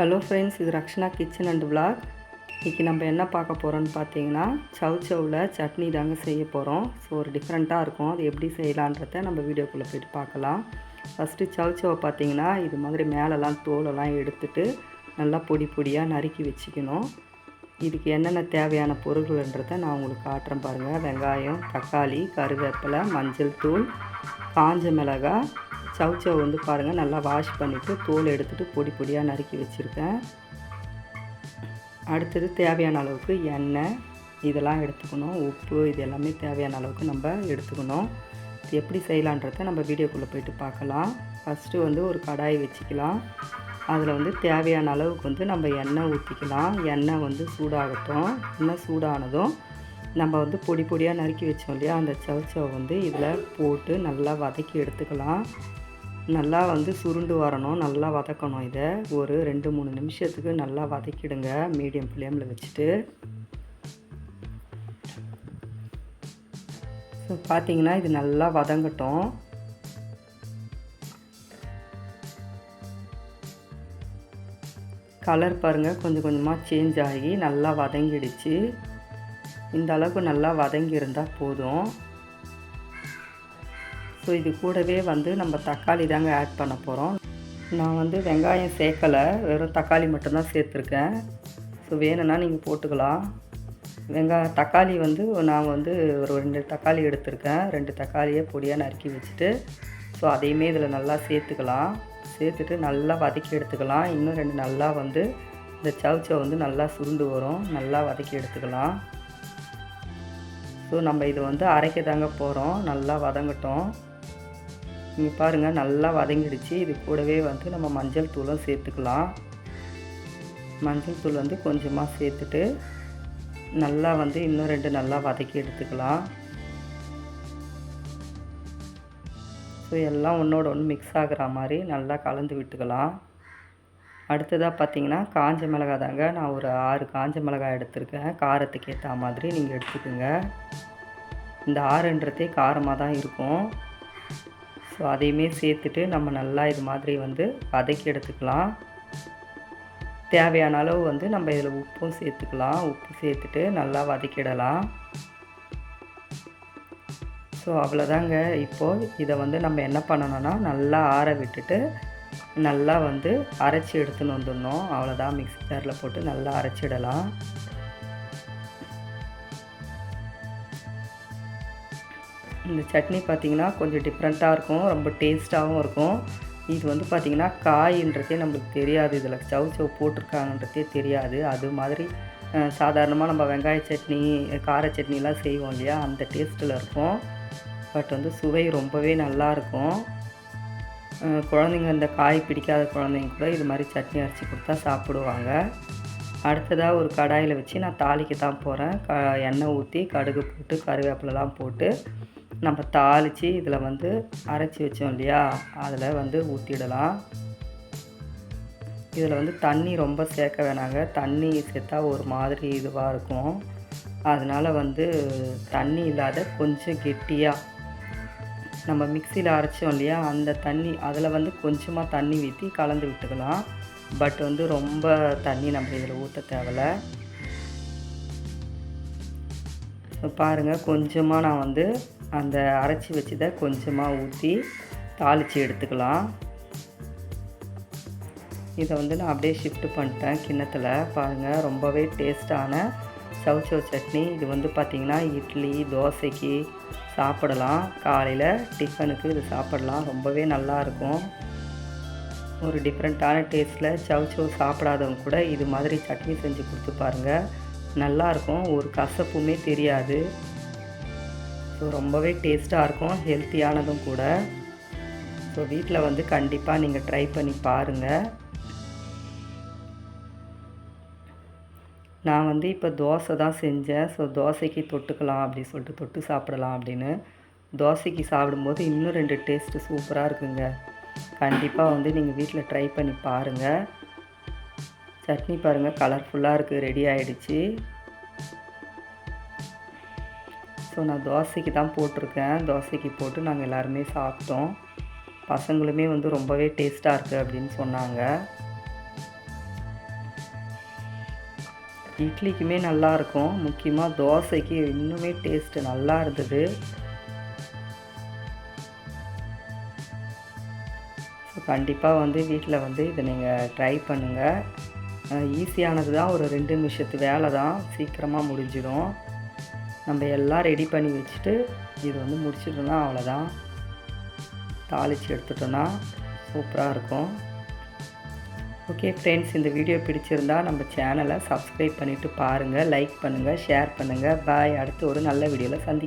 Hello friends இது Rakshana kitchen and vlog இன்றைக்கி நம்ம என்ன பார்க்க போகிறோன்னு பார்த்தீங்கன்னா சவ் சவ்வில் சட்னி தாங்க செய்ய போகிறோம் ஸோ ஒரு டிஃப்ரெண்ட்டாக இருக்கும். அது எப்படி செய்யலான்றத நம்ம வீடியோக்குள்ளே போய்ட்டு பார்க்கலாம். ஃபஸ்ட்டு சவ் சவை பார்த்தீங்கன்னா இது மாதிரி மேலெல்லாம் தோலெல்லாம் எடுத்துட்டு நல்லா பொடி பொடியாக நறுக்கி வச்சுக்கணும். இதுக்கு என்னென்ன தேவையான பொருள்கள்ன்றதை நான் உங்களுக்கு காட்டுறேன் பாருங்கள் வெங்காயம் தக்காளி கருவேப்பிலை மஞ்சள் தூள் காஞ்ச மிளகாய் சவுச்சவ் வந்து பாருங்கள் நல்லா வாஷ் பண்ணிவிட்டு தோல் எடுத்துகிட்டு பொடி பொடியாக நறுக்கி வச்சுருக்கேன். அடுத்தது தேவையான அளவுக்கு எண்ணெய் இதெல்லாம் எடுத்துக்கணும். உப்பு இது எல்லாமே தேவையான அளவுக்கு நம்ம எடுத்துக்கணும். இது எப்படி செய்யலான்றத நம்ம வீடியோக்குள்ளே போயிட்டு பார்க்கலாம். ஃபஸ்ட்டு வந்து ஒரு கடாய் வச்சுக்கலாம். அதில் வந்து தேவையான அளவுக்கு வந்து நம்ம எண்ணெய் ஊற்றிக்கலாம் எண்ணெய் வந்து சூடாகட்டும். எண்ணெய் சூடானதும் நம்ம வந்து பொடி பொடியாக நறுக்கி வச்சோம் இல்லையா அந்த சவுச்சவை வந்து இதில் போட்டு நல்லா வதக்கி எடுத்துக்கலாம். நல்லா வந்து சுருண்டு வரணும் நல்லா வதக்கணும் இதை. ஒரு ரெண்டு மூணு நிமிஷத்துக்கு நல்லா வதக்கிடுங்க மீடியம் ஃப்ளேமில் வச்சுட்டு. ஸோ பார்த்தீங்கன்னா இது நல்லா வதங்கட்டும். கலர் பாருங்கள் கொஞ்சம் கொஞ்சமாக சேஞ்ச் ஆகி நல்லா வதங்கிடுச்சு. இந்த அளவுக்கு நல்லா வதங்கி இருந்தால் போதும். ஸோ இது கூடவே வந்து நம்ம தக்காளி தாங்க ஆட் பண்ண போகிறோம் நான் வந்து வெங்காயம் சேர்க்கலை. வெறும் தக்காளி மட்டும்தான் சேர்த்துருக்கேன். ஸோ வேணும்னா நீங்கள் போட்டுக்கலாம். வெங்காயம் தக்காளி வந்து நான் வந்து ஒரு ரெண்டு தக்காளி எடுத்திருக்கேன். ரெண்டு தக்காளியை பொடியாக நறுக்கி வச்சுட்டு ஸோ அதையுமே இதில் நல்லா சேர்த்துக்கலாம். சேர்த்துட்டு நல்லா வதக்கி எடுத்துக்கலாம். இன்னும் ரெண்டு நல்லா வந்து இந்த சவுச்சை வந்து நல்லா சுருண்டு வரும். நல்லா வதக்கி எடுத்துக்கலாம். ஸோ நம்ம இது வந்து அரைக்க தாங்க போகிறோம் நல்லா வதங்கட்டும். பாருங்கள் நல்லா வதங்கிடுச்சு. இது கூடவே வந்து நம்ம மஞ்சள் தூளும் சேர்த்துக்கலாம். மஞ்சள் தூள் வந்து கொஞ்சமாக சேர்த்துட்டு நல்லா வந்து இன்னும் ரெண்டு நல்லா வதக்கி எடுத்துக்கலாம். ஸோ எல்லாம் ஒன்றோட ஒன்று மிக்ஸ் ஆகிற மாதிரி நல்லா கலந்து விட்டுக்கலாம். அடுத்ததாக பார்த்தீங்கன்னா காஞ்ச மிளகாய் தாங்க நான் ஒரு ஆறு காஞ்ச மிளகாய் எடுத்திருக்கேன். காரத்துக்கு ஏற்ற மாதிரி நீங்கள் எடுத்துக்கோங்க. இந்த ஆறுன்றதே காரமாக தான் இருக்கும். ஸோ அதையுமே சேர்த்துட்டு நம்ம நல்லா இது மாதிரி வந்து வதக்கி எடுத்துக்கலாம். தேவையான அளவு வந்து நம்ம இதில் உப்பும் சேர்த்துக்கலாம். உப்பு சேர்த்துட்டு நல்லா வதக்கிடலாம். ஸோ அவ்வளோதாங்க இப்போது இதை வந்து நம்ம என்ன பண்ணணும்னா நல்லா ஆற விட்டுட்டு நல்லா வந்து அரைச்சி எடுத்துன்னு வந்துடணும். அவ்வளோதான் மிக்ஸி ஜாரில் போட்டு நல்லா அரைச்சிடலாம். இந்த சட்னி பார்த்திங்கன்னா கொஞ்சம் டிஃப்ரெண்ட்டாக இருக்கும் ரொம்ப டேஸ்ட்டாகவும் இருக்கும். இது வந்து பார்த்திங்கன்னா காயின்றதே நம்மளுக்கு தெரியாது. இதில் சவு சவு போட்டிருக்காங்கன்றதே தெரியாது. அது மாதிரி சாதாரணமாக நம்ம வெங்காய சட்னி கார சட்னிலாம் செய்வோம் இல்லையா? அந்த டேஸ்ட்டில் இருக்கும். பட் வந்து சுவை ரொம்பவே நல்லாயிருக்கும் குழந்தைங்க இந்த காய் பிடிக்காத குழந்தைங்க கூட இது மாதிரி சட்னி அரைச்சி கொடுத்தா சாப்பிடுவாங்க. அடுத்ததாக ஒரு கடாயில் வச்சு நான் தாளிக்கு தான் போகிறேன் க எண்ணெய் ஊற்றி கடுகு போட்டு கருவேப்பிலலாம் போட்டு நம்ம தாளித்து இதில் வந்து அரைச்சி வச்சோம் இல்லையா? அதில் வந்து ஊற்றிடலாம் இதில் வந்து தண்ணி ரொம்ப சேர்க்க வேணாங்க. தண்ணி சேர்த்தா ஒரு மாதிரி இதுவாக இருக்கும். அதனால் வந்து தண்ணி இல்லாத கொஞ்சம் கெட்டியாக நம்ம மிக்சியில் அரைச்சோம் இல்லையா? அந்த தண்ணி அதில் வந்து கொஞ்சமாக தண்ணி ஊற்றி கலந்து விட்டுக்கலாம். பட் வந்து ரொம்ப தண்ணி நம்ம இதில் ஊற்ற தேவையில்ல. பாருங்கள் கொஞ்சமாக நான் வந்து அந்த அரைச்சி வச்சதை கொஞ்சமாக ஊற்றி தாளித்து எடுத்துக்கலாம். இதை வந்து நான் அப்படியே ஷிஃப்ட் பண்ணிட்டேன் கிண்ணத்தில். பாருங்கள் ரொம்பவே டேஸ்ட்டான சவுச்சோ சட்னி. இது வந்து பார்த்திங்கன்னா இட்லி தோசைக்கு சாப்பிடலாம். காலையில் டிஃபனுக்கு இது சாப்பிடலாம். ரொம்பவே நல்லாயிருக்கும் ஒரு டிஃப்ரெண்ட்டான டேஸ்ட்டில் சவுச்சோ சாப்பிடாதவங்க கூட இது மாதிரி சட்னி செஞ்சு கொடுத்து பாருங்கள் நல்லாயிருக்கும் ஒரு கசப்புமே தெரியாது. ஸோ ரொம்பவே டேஸ்ட்டாக இருக்கும் ஹெல்த்தியானதும் கூட. ஸோ வீட்டில் வந்து கண்டிப்பாக நீங்கள் ட்ரை பண்ணி பாருங்கள் நான் வந்து இப்போ தோசை தான் செஞ்சேன். ஸோ தோசைக்கு தொட்டுக்கலாம் அப்படின்னு சொல்லிட்டு தொட்டு சாப்பிடலாம் அப்படின்னு. தோசைக்கு சாப்பிடும்போது இன்னும் ரெண்டு டேஸ்ட்டு சூப்பராக இருக்குங்க. கண்டிப்பாக வந்து நீங்கள் வீட்டில் ட்ரை பண்ணி பாருங்கள் சட்னி பாருங்கள் கலர்ஃபுல்லாக இருக்குது ரெடி ஆகிடுச்சி ஸோ நான் தோசைக்கு தான் போட்டிருக்கேன். தோசைக்கு போட்டு நாங்கள் எல்லாருமே சாப்பிட்டோம். பசங்களுமே வந்து ரொம்பவே டேஸ்ட்டாக இருக்குது அப்படின்னு சொன்னாங்க. இட்லிக்குமே நல்லாயிருக்கும் முக்கியமாக தோசைக்கு இன்னுமே டேஸ்ட்டு நல்லா இருந்தது. ஸோ கண்டிப்பாக வந்து வீட்டில் வந்து இதை நீங்கள் ட்ரை பண்ணுங்கள் ஈஸியானது தான் ஒரு ரெண்டு நிமிஷத்து வேலை தான் சீக்கிரமாக முடிஞ்சிடும். நம்ம எல்லாம் ரெடி பண்ணி வச்சுட்டு இது வந்து முடிச்சிட்டோன்னா அவ்வளோதான். தாளித்து எடுத்துட்டோன்னா சூப்பராக இருக்கும். ஓகே ஃப்ரெண்ட்ஸ் இந்த வீடியோ பிடிச்சிருந்தா நம்ம சேனலை சப்ஸ்கிரைப் பண்ணிவிட்டு பாருங்கள் லைக் பண்ணுங்கள் ஷேர் பண்ணுங்கள் பாய் அடுத்து ஒரு நல்ல வீடியோவில் சந்தி